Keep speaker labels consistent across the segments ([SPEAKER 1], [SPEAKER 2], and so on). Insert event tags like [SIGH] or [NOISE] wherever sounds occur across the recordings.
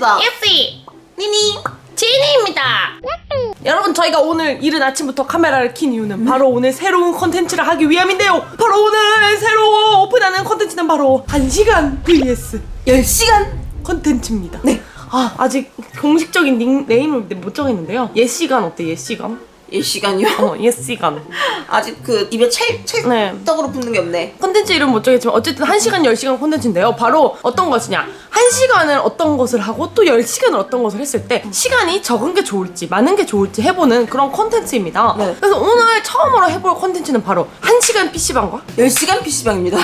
[SPEAKER 1] 콘텐츠다.
[SPEAKER 2] 예시
[SPEAKER 1] 니니.
[SPEAKER 2] 지니입니다.
[SPEAKER 3] 여러분 저희가 오늘 이른 아침부터 카메라를 킨 이유는 바로 오늘 새로운 컨텐츠를 하기 위함인데요. 바로 오늘 새로 오픈하는 컨텐츠는 바로 1시간 vs 10시간 컨텐츠입니다.
[SPEAKER 1] 네.
[SPEAKER 3] 아 아직 공식적인 닉, 네임을 못 정했는데요. 옛 시간 어때? 옛 시간?
[SPEAKER 1] 예 시간이요. [LAUGHS]
[SPEAKER 3] 어, 옛 시간.
[SPEAKER 1] 아직 그 입에 찰
[SPEAKER 3] 네.
[SPEAKER 1] 찰떡으로 붙는 게 없네.
[SPEAKER 3] 컨텐츠 이름 못 정했지만 어쨌든 1시간 10시간 콘텐츠인데요. 바로 어떤 것이냐. 1시간을 어떤 것을 하고 또 10시간을 어떤 것을 했을 때 시간이 적은 게 좋을지 많은 게 좋을지 해보는 그런 콘텐츠입니다.
[SPEAKER 1] 네.
[SPEAKER 3] 그래서 오늘 처음으로 해볼 콘텐츠는 바로 1시간 PC방과
[SPEAKER 1] 10시간 PC방입니다.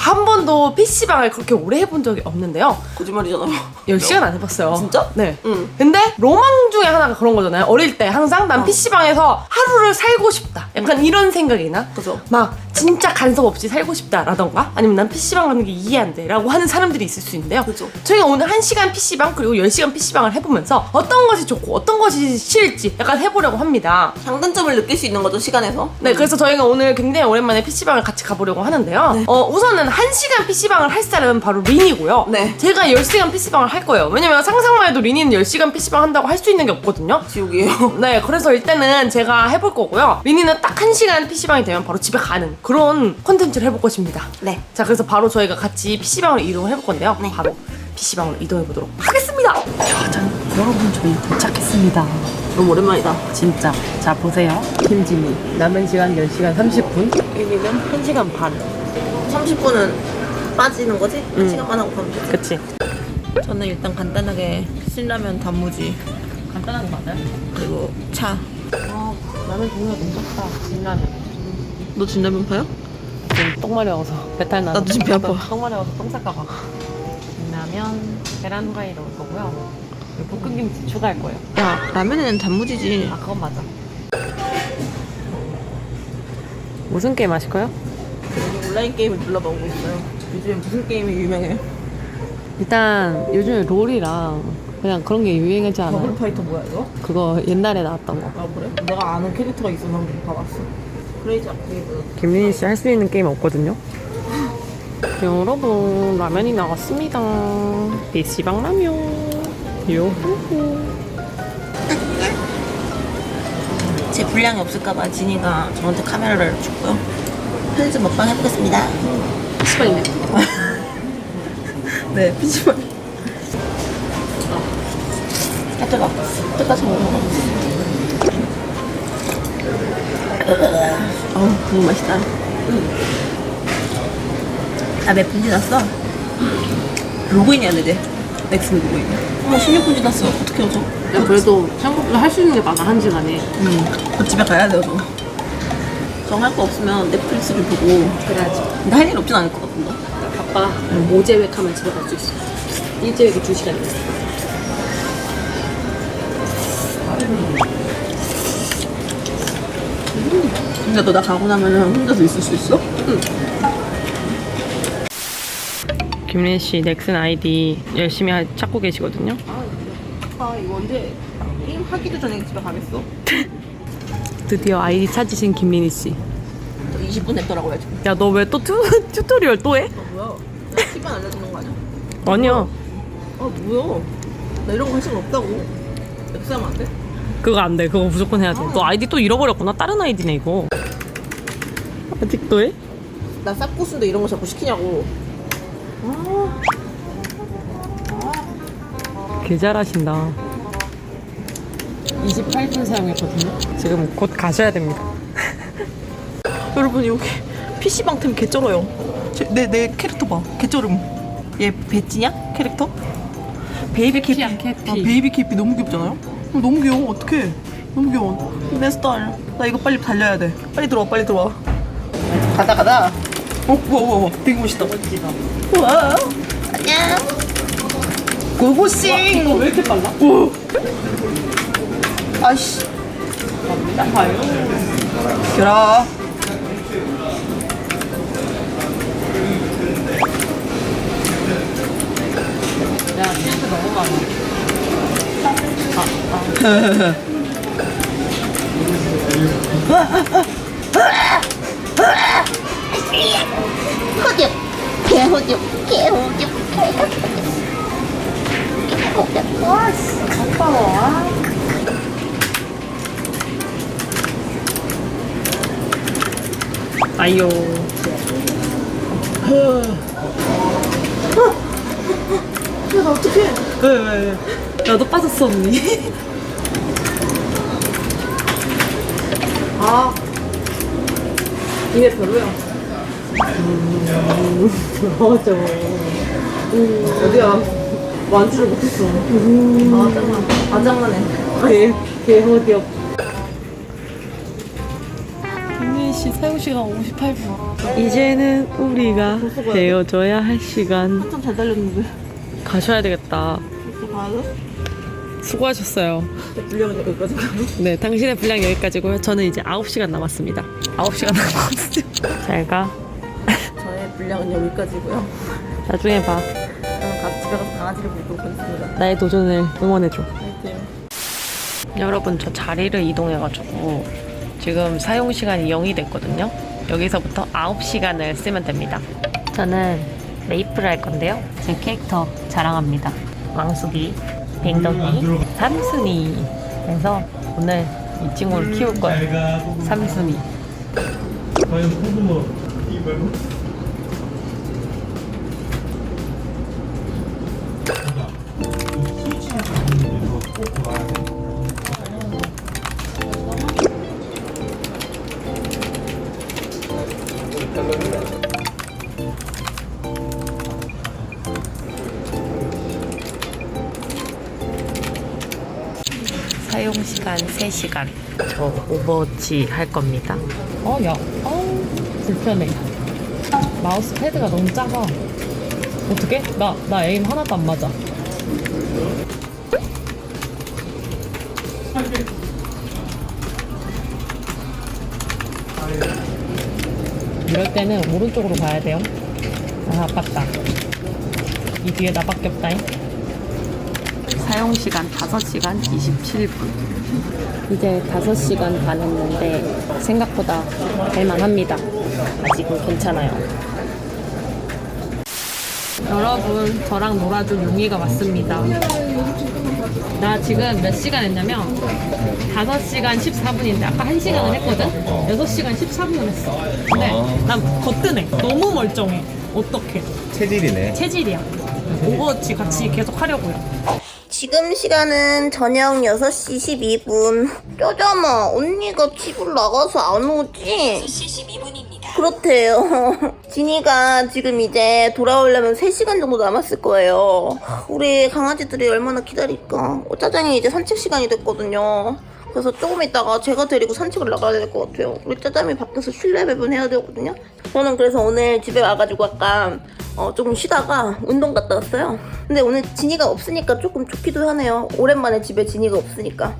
[SPEAKER 3] 한 번도 PC방을 그렇게 오래 해본 적이 없는데요.
[SPEAKER 1] 거짓말이잖아요.
[SPEAKER 3] 10시간 안 해봤어요.
[SPEAKER 1] 진짜?
[SPEAKER 3] 네.
[SPEAKER 1] 응.
[SPEAKER 3] 근데 로망 중에 하나가 그런 거잖아요. 어릴 때 항상 난 PC방에서 하루를 살고 싶다. 약간 이런 생각이나
[SPEAKER 1] 그죠.
[SPEAKER 3] 막 진짜 간섭 없이 살고 싶다라던가 아니면 난 PC방 가는 게 이해 안 돼. 라고 하는 사람들이 있을 수 있는데요.
[SPEAKER 1] 그죠.
[SPEAKER 3] 저희가 오늘 1시간 PC방 그리고 10시간 PC방을 해보면서 어떤 것이 좋고 어떤 것이 싫을지 약간 해보려고 합니다.
[SPEAKER 1] 장단점을 느낄 수 있는 거죠, 시간에서.
[SPEAKER 3] 네, 그래서 저희가 오늘 굉장히 오랜만에 PC방을 같이 가보려고 하는데요. 어, 우선 은 1시간 PC방을 할 사람은 바로 린이고요.
[SPEAKER 1] 네.
[SPEAKER 3] 제가 10시간 PC방을 할 거예요. 왜냐면 상상만 해도 린이는 10시간 PC방 한다고 할 수 있는 게 없거든요.
[SPEAKER 1] 지옥이에요. [LAUGHS]
[SPEAKER 3] 네, 그래서 일단은 제가 해볼 거고요. 린이는 딱 1시간 PC방이 되면 바로 집에 가는 그런 콘텐츠를 해볼 것입니다.
[SPEAKER 1] 네.
[SPEAKER 3] 자, 그래서 바로 저희가 같이 PC방으로 이동을 해볼 건데요.
[SPEAKER 1] 네.
[SPEAKER 3] 바로 PC방으로 이동해 보도록 하겠습니다.
[SPEAKER 4] 전 여러분 저희 도착했습니다.
[SPEAKER 1] 너무 오랜만이다.
[SPEAKER 4] 진짜. 자 보세요. 김지미. 남은 시간 10시간 30분. 1위는 1시간 반.
[SPEAKER 1] 30분은 빠지는 거지?
[SPEAKER 3] 응.
[SPEAKER 1] 1시간만 하고 가면 돼.
[SPEAKER 3] 그치.
[SPEAKER 1] 저는 일단 간단하게 신라면 단무지
[SPEAKER 4] 간단한 거 맞아요?
[SPEAKER 1] 그리고 차.
[SPEAKER 4] 아, 라면 종류가 너무 좋다. 진라면.
[SPEAKER 1] 너 진라면 파요?
[SPEAKER 4] 지금 똥 마려워서 배탈 나서.
[SPEAKER 1] 나도 지금 배 아파.
[SPEAKER 4] 똥 마려워서 똥 쌀까봐. 진라면, 계란 후라이 넣을 거고요. 그리고 볶음김치 추가할 거예요.
[SPEAKER 1] 야, 라면에는 단무지지.
[SPEAKER 4] 아, 그건 맞아. 무슨 게임 하실 거요?
[SPEAKER 1] 요즘 온라인 게임을 둘러보고 있어요. 요즘에 무슨 게임이 유명해?
[SPEAKER 4] 일단 요즘에 롤이랑 그냥 그런 게 유행하지 않아요?
[SPEAKER 1] 파이터 뭐야 이거?
[SPEAKER 4] 그거 옛날에 나왔던 거.
[SPEAKER 1] 아 그래? 내가 아는 캐릭터가 있어서 한번 봐봤어. 크레이지 아케이드.
[SPEAKER 4] 김민희 씨 할 수 있는 게임 없거든요. 여러분 라면이 나왔습니다. PC방 라면. 요호호.
[SPEAKER 1] 제 분량이 없을까봐 진이가 저한테 카메라를 줬고요. 편의점 먹방 해보겠습니다.
[SPEAKER 4] PC방이네. [LAUGHS]
[SPEAKER 1] 네, 피지만. 아, 뜨거. 뜨거워서 먹어. 어우, 너무 맛있다. 아, 몇분 지났어? 로그인이 안 되대. 넥슨 로그인. 어머, 16분 지났어. 어떻게 하죠?
[SPEAKER 4] 야, 그래도 생각보다 할 수 있는 게 많아 한 시간에.
[SPEAKER 1] 응. 저 집에 가야 돼요, 저. 정할 거 없으면 넷플릭스를 보고.
[SPEAKER 4] 그래야지.
[SPEAKER 1] 근데 할 일 없진 않을 것 같은데.
[SPEAKER 4] 바빠. 오제획 하면 집에 갈 수 있어. 일제획이 2 시간이야.
[SPEAKER 1] 근데 너 나 가고 나면 혼자서 있을 수 있어?
[SPEAKER 4] 김민 씨 넥슨 아이디 열심히 하- 찾고 계시거든요.
[SPEAKER 1] 아, 이거 언제 게임 하기도 전에 집에 가겠어? [LAUGHS]
[SPEAKER 4] 드디어 아이디 찾으신 김민희 씨.
[SPEAKER 1] 저 20분 냈더라고 야지
[SPEAKER 4] 야너 왜 또 [LAUGHS] 튜토리얼 또 해?
[SPEAKER 1] 너 뭐야? 나 팁만 알려주는 거 아니야?
[SPEAKER 4] 아니야.
[SPEAKER 1] 아 뭐야? 나 이런 거 관심 없다고 엑스하면 안 돼?
[SPEAKER 4] 그거 안 돼. 그거 무조건 해야 돼. 너 아이디 또 잃어버렸구나. 다른 아이디네 이거. 아직도 해?
[SPEAKER 1] 나 쌉고수인데 이런 거 자꾸 시키냐고
[SPEAKER 4] 개 잘하신다. 28분 사용했거든요. 지금 곧 가셔야 됩니다. [LAUGHS]
[SPEAKER 1] 여러분 여기 PC방 템 개쩔어요 내, 내 캐릭터 봐 개쩔음 얘 배지냐? 캐릭터? 베이비 캐피
[SPEAKER 4] 피야, 캐피.
[SPEAKER 1] 아, 베이비 캐피 너무 귀엽잖아요? 어, 너무 귀여워 어떡해 너무 귀여워 내 스타일 나 이거 빨리 달려야 돼 빨리 들어와 빨리 들어와 가다 가다 어 우와 우와 우와 되게 멋있다
[SPEAKER 4] 멋지다.
[SPEAKER 1] 우와 안녕 고고싱
[SPEAKER 4] 이거 왜 이렇게 빨라?
[SPEAKER 1] 오. 아이씨. 들어
[SPEAKER 4] 야, 실수 너무 많아.
[SPEAKER 2] 호죽 개호죽 개호죽 개호죽
[SPEAKER 4] 아 아이요.
[SPEAKER 1] 야, 어떡해.
[SPEAKER 4] 왜, 왜, 왜. 나도 빠졌어, 언니.
[SPEAKER 1] 아. 이게 별로야. 음. 음.
[SPEAKER 4] 맞아.
[SPEAKER 1] 음, 어디야?
[SPEAKER 4] 완주를 못했어. 음.
[SPEAKER 1] 아, 짜증나. 아, 장난해.
[SPEAKER 4] 아, 걔, 걔 어디 없 1시 사용시간 58분. 이제는 우리가 헤어져야 할 시간.
[SPEAKER 1] 한참 잘 달렸는데.
[SPEAKER 4] 가셔야 되겠다. 수고하셨어요.
[SPEAKER 1] 분량은 여기까지
[SPEAKER 4] 네 당신의 분량 여기까지고요. 저는 이제 9시간 남았습니다. 9시간 남았어요. 잘가.
[SPEAKER 1] 저의 분량은 여기까지고요.
[SPEAKER 4] 나중에 봐.
[SPEAKER 1] 저는 가- 집에 가서 강아지를 보고 오겠습니다.
[SPEAKER 4] 나의 도전을 응원해줘. 여러분 저 자리를 이동해가지고 지금 사용 시간이 0이 됐거든요. 여기서부터 9시간을 쓰면 됩니다. 저는 메이플을 할 건데요. 제 캐릭터 자랑합니다. 왕숙이, 뱅덩이, 삼순이. 그래서 오늘 이 친구를 키울 거예요. 삼순이.
[SPEAKER 2] 과연 고구마 이 말고?
[SPEAKER 4] 꼭 와야 돼. 2시간, 3시간 저 오버워치 할 겁니다. 어, 야, 어 불편해. 마우스 패드가 너무 작아. 어떡해? 나, 나 에임 하나도 안 맞아. 이럴 때는 오른쪽으로 가야 돼요. 아, 아깝다. 이 뒤에 나밖에 없다잉. 사용 시간 5시간 27분. 이제 5시간 반 했는데 생각보다 할만합니다. 아직은 괜찮아요. 여러분, 저랑 놀아줄 용이가 왔습니다. 나 지금 몇 시간 했냐면 5시간 14분인데 아까 1시간을 했거든? 6시간 14분을 했어. 근데 난 거뜬해. 너무 멀쩡해. 어떡해.
[SPEAKER 2] 체질이네
[SPEAKER 4] 체질이야. 오버워치 같이 계속 하려고요.
[SPEAKER 5] 지금 시간은 저녁 6시 12분. 쪼자마, 언니가 집을 나가서 안 오지? 6시 12분입니다. 그렇대요. [LAUGHS] 진이가 지금 이제 돌아오려면 3시간 정도 남았을 거예요. 우리 강아지들이 얼마나 기다릴까. 어, 짜장이 이제 산책 시간이 됐거든요. 그래서 조금 있다가 제가 데리고 산책을 나가야 될 것 같아요. 우리 짜장이 밖에서 실내 배분해야 되거든요. 저는 그래서 오늘 집에 와가지고 약간 어, 조금 쉬다가 운동 갔다 왔어요. 근데 오늘 진이가 없으니까 조금 좋기도 하네요. 오랜만에 집에 진이가 없으니까.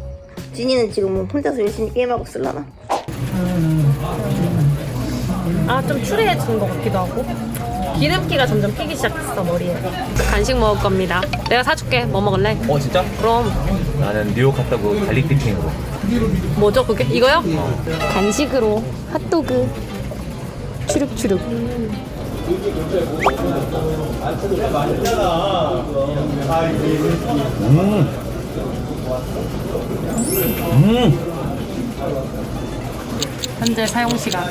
[SPEAKER 5] 진이는 지금 뭐 혼자서 열심히 게임하고 있을라나.
[SPEAKER 4] 아, 좀 추리해지는 것 같기도 하고. 기름기가 점점 피기 시작했어, 머리에. 간식 먹을 겁니다. 내가 사줄게. 뭐 먹을래?
[SPEAKER 2] 어 진짜?
[SPEAKER 4] 그럼,
[SPEAKER 2] 나는 뉴욕 갔다고 갈릭 디핑으로
[SPEAKER 4] 뭐죠, 그게? 이거요? 간식으로 핫도그. 추룩추룩.
[SPEAKER 2] 음. 음.
[SPEAKER 4] 현재 사용 시간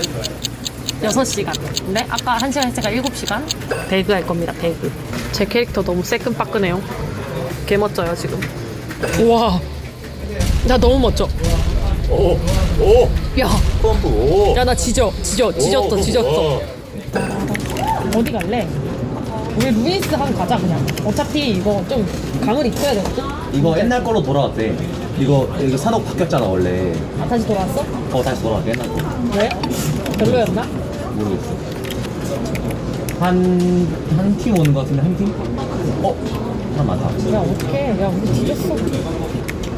[SPEAKER 4] 6시간. 근데 아까 1시간 했으니까 7시간? 배그 할 겁니다, 배그. 제 캐릭터 너무 새끈빠끈해요. 개 멋져요, 지금. 우와. 나 너무 멋져.
[SPEAKER 2] 오. 오.
[SPEAKER 4] 야,
[SPEAKER 2] 펌프. 오.
[SPEAKER 4] 야, 나 지져. 지져. 지졌어,
[SPEAKER 2] 오.
[SPEAKER 4] 지졌어.
[SPEAKER 2] 오.
[SPEAKER 4] 어디 갈래? 우리 루이스 한 가자, 그냥. 어차피 이거 좀 감을 익혀야 되거든?
[SPEAKER 6] 이거 옛날 걸로 돌아왔대. 이거 이거 산옥 바뀌었잖아 원래.
[SPEAKER 4] 아, 다시 돌아왔어?
[SPEAKER 6] 어 다시 돌아왔대 옛날 거.
[SPEAKER 4] 왜? 별로였나?
[SPEAKER 6] 모르겠어. 한 한 팀 오는 거 같은데 한 팀? 어 사람 많다.
[SPEAKER 4] 야, 어떡해. 야, 우리 뒤졌어.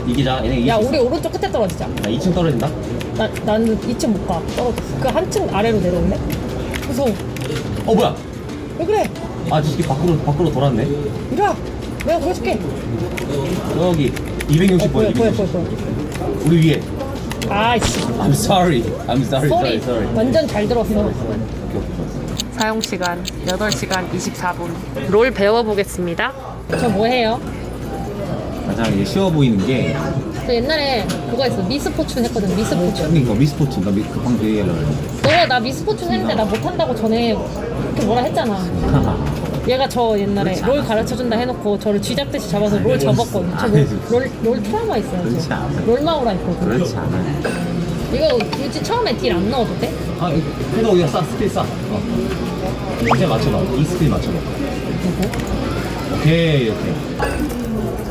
[SPEAKER 6] 이기자. 얘네
[SPEAKER 4] 야,
[SPEAKER 6] 20,
[SPEAKER 4] 우리 오른쪽 끝에 떨어지자.
[SPEAKER 6] 아, 2층 떨어진다.
[SPEAKER 4] 나, 나는 2층 못 가. 떨어졌어. 그 한층 아래로 내려올래? 무서워.
[SPEAKER 6] 어 뭐야?
[SPEAKER 4] 왜 그래?
[SPEAKER 6] 아 저기 밖으로 밖으로 돌았네.
[SPEAKER 4] 이리 와. 내가 보여줄게.
[SPEAKER 6] 여기
[SPEAKER 4] 어,
[SPEAKER 6] 260
[SPEAKER 4] 보여,
[SPEAKER 6] 보여.
[SPEAKER 4] 보여, 보여, 보여.
[SPEAKER 6] 우리 위에.
[SPEAKER 4] 아이씨.
[SPEAKER 6] I'm sorry. I'm sorry. Sorry.
[SPEAKER 4] 소리.
[SPEAKER 6] Sorry.
[SPEAKER 4] 완전 잘 들었어. 사용 시간 8시간 24분. 롤 배워보겠습니다. 저 뭐 해요?
[SPEAKER 6] 가장 이제 쉬워 보이는 게
[SPEAKER 7] 저 옛날에 그거 했어 미스포춘 했거든 미스포춘
[SPEAKER 6] 이거 미스포츠 나 미, 급한 그 얘기하려고
[SPEAKER 7] 너나 미스포춘 했는데 나 못한다고 전에 그렇게 뭐라 했잖아 [LAUGHS] 얘가 저 옛날에 롤 가르쳐준다 해놓고 저를 쥐잡듯이 잡아서 롤 접었거든 저 롤, 롤, 롤 트라우마 있어요
[SPEAKER 6] 그렇지
[SPEAKER 7] 저.
[SPEAKER 6] 않아.
[SPEAKER 7] 롤 마우라 있거든
[SPEAKER 6] 그렇지 않아
[SPEAKER 7] 이거 굳이 처음에 딜 안 넣어도 돼?
[SPEAKER 6] 아 이거 근데 우리가 싸 스킬 싸 어. 이제 맞춰봐 이 스킬 맞춰봐 오케이 이렇게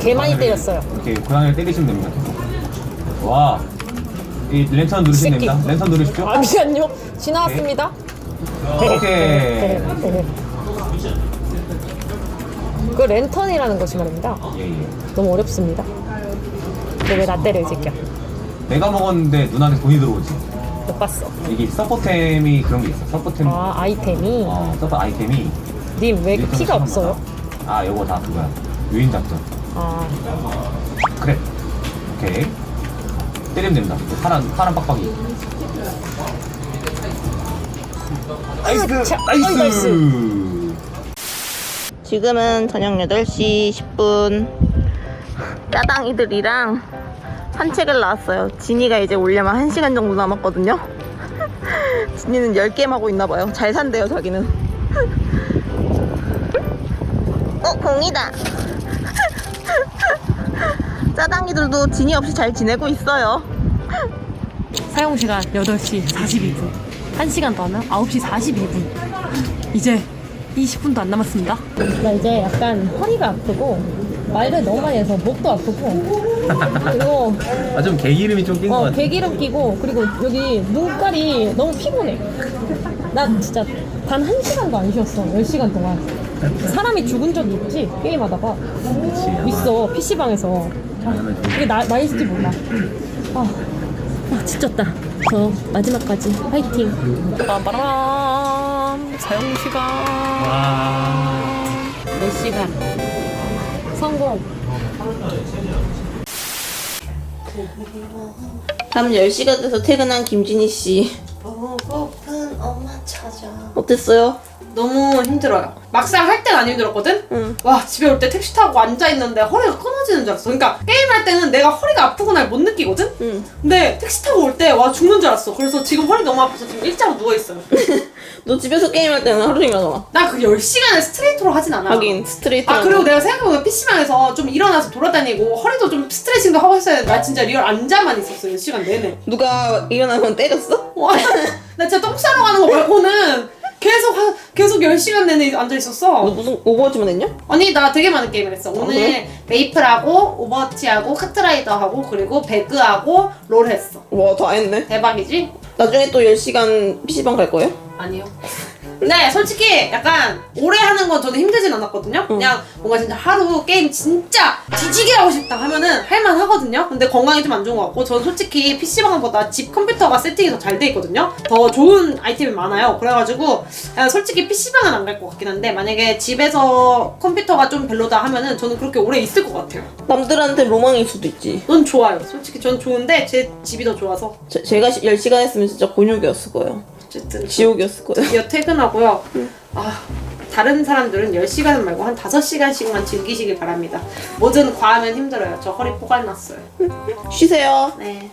[SPEAKER 7] 개 많이 때렸어요
[SPEAKER 6] 이렇게 고양이를 때리시면 됩니다 와. 이 랜턴 누르시면 됩니다. 랜턴 누르십시오.
[SPEAKER 7] 잠시만요 지나왔습니다
[SPEAKER 6] 오케이.
[SPEAKER 7] 그 랜턴이라는 것이 말입니다
[SPEAKER 6] 예, 예.
[SPEAKER 7] 너무 어렵습니다 너왜나 때려 이 새끼야
[SPEAKER 6] 내가 먹었는데 눈안에 돈이 들어오지.
[SPEAKER 7] 못 봤어
[SPEAKER 6] 이게 서포템이 그런 게 있어. 서포템.
[SPEAKER 7] 아 아이템이
[SPEAKER 6] 어, 서포 아이템이.
[SPEAKER 7] 님왜
[SPEAKER 6] 일정
[SPEAKER 7] 피가 없어요?
[SPEAKER 6] 아, 요거 다 그거야. 유인 작전.
[SPEAKER 7] 아
[SPEAKER 6] 그래. 오케이. 때리면 된다. 파란, 파란 빡빡이. 나이스!
[SPEAKER 7] 차,
[SPEAKER 6] 나이스!
[SPEAKER 7] 나이스!
[SPEAKER 1] 지금은 저녁 8시 10분. 짜당이들이랑 산책을 나왔어요. 진이가 이제 오려면 1시간 정도 남았거든요. [LAUGHS] 진이는 10게임 하고 있나 봐요. 잘 산대요, 자기는. [LAUGHS] 어, 공이다. [LAUGHS] 짜당이들도 진이 없이 잘 지내고 있어요.
[SPEAKER 8] 사용 시간 8시 42분. 1시간 더 하면 9시 42분. 이제 20분도 안 남았습니다.
[SPEAKER 7] 나 이제 약간 허리가 아프고 말을 너무 많이 해서 목도 아프고 그리고
[SPEAKER 6] 아, 좀 개 이름이 좀 낀 것
[SPEAKER 7] 어
[SPEAKER 6] 같아.
[SPEAKER 7] 개기름 끼고 그리고 여기 눈깔이 너무 피곤해. 나 진짜 단 한 시간도 안 쉬었어 10시간 동안. 사람이 죽은 적이 있지 게임하다가. 있어 PC방에서. 그게 나, 나일지 몰라. 아, 아 지쳤다. 저 마지막까지 화이팅.
[SPEAKER 8] 빠바람 사용 시간 몇 시간?
[SPEAKER 7] 성공
[SPEAKER 1] 밤 10시가 돼서 퇴근한 김진희 씨. 어 땠어요?
[SPEAKER 4] 너무 힘들어요. 막상 할 때는 안 힘들었거든?
[SPEAKER 1] 응.
[SPEAKER 4] 와, 집에 올 때 택시 타고 앉아있는데 허리가 끊어지는 줄 알았어. 그러니까 게임할 때는 내가 허리가 아프구나 못 느끼거든?
[SPEAKER 1] 응.
[SPEAKER 4] 근데 택시 타고 올 때 와 죽는 줄 알았어. 그래서 지금 허리 너무 아파서 지금 일자로 누워있어요. [LAUGHS]
[SPEAKER 1] 너 집에서 게임할 때는 하루 종일 하잖아.
[SPEAKER 4] 나 그 10시간을 스트레이트로 하진 않아.
[SPEAKER 1] 하긴 스트레이트.
[SPEAKER 4] 아 그리고 내가 생각해보면 PC방에서 좀 일어나서 돌아다니고 허리도 좀 스트레칭도 하고 했어야 돼. 나 진짜 리얼 앉아만 있었어. 10시간 내내.
[SPEAKER 1] 누가 일어나면 때렸어? [LAUGHS]
[SPEAKER 4] 와, 나 진짜 똥 싸러 가는 거 말고는 계속 하, 계속 10시간 내내 앉아
[SPEAKER 1] 너
[SPEAKER 4] 있었어.
[SPEAKER 1] 무슨 오버워치만 했냐?
[SPEAKER 4] 아니 나 되게 많은 게임을 했어. 오늘
[SPEAKER 1] 그래?
[SPEAKER 4] 메이플하고 오버워치하고 카트라이더하고 그리고 배그하고 롤 했어.
[SPEAKER 1] 와, 다 했네.
[SPEAKER 4] 대박이지?
[SPEAKER 1] 나중에 또 10시간 PC방 갈 거예요?
[SPEAKER 4] 아니요. 근데 솔직히 약간 오래 하는 건 저는 힘들진 않았거든요. 그냥 뭔가 진짜 하루 게임 진짜 뒤지게 하고 싶다 하면은 할만 하거든요. 근데 건강이 좀 안 좋은 것 같고 저는 솔직히 PC방보다 집 컴퓨터가 세팅이 더 잘 돼 있거든요. 더 좋은 아이템이 많아요. 그래가지고 그냥 솔직히 PC방은 안 갈 것 같긴 한데 만약에 집에서 컴퓨터가 좀 별로다 하면은 저는 그렇게 오래 있을 것 같아요.
[SPEAKER 1] 남들한테 로망일 수도 있지.
[SPEAKER 4] 넌 좋아요. 솔직히 전 좋은데 제 집이 더 좋아서
[SPEAKER 1] 제, 제가 10시간 했으면 진짜 곤욕이었을 거예요.
[SPEAKER 4] 어쨌든
[SPEAKER 1] 지옥이었을 거예요.
[SPEAKER 4] 드디어 퇴근하고요. 아, 다른 사람들은 10시간 말고 한 5시간씩만 즐기시길 바랍니다. 뭐든 과하면 힘들어요. 저 허리 포갈 났어요.
[SPEAKER 1] 쉬세요.
[SPEAKER 4] 네.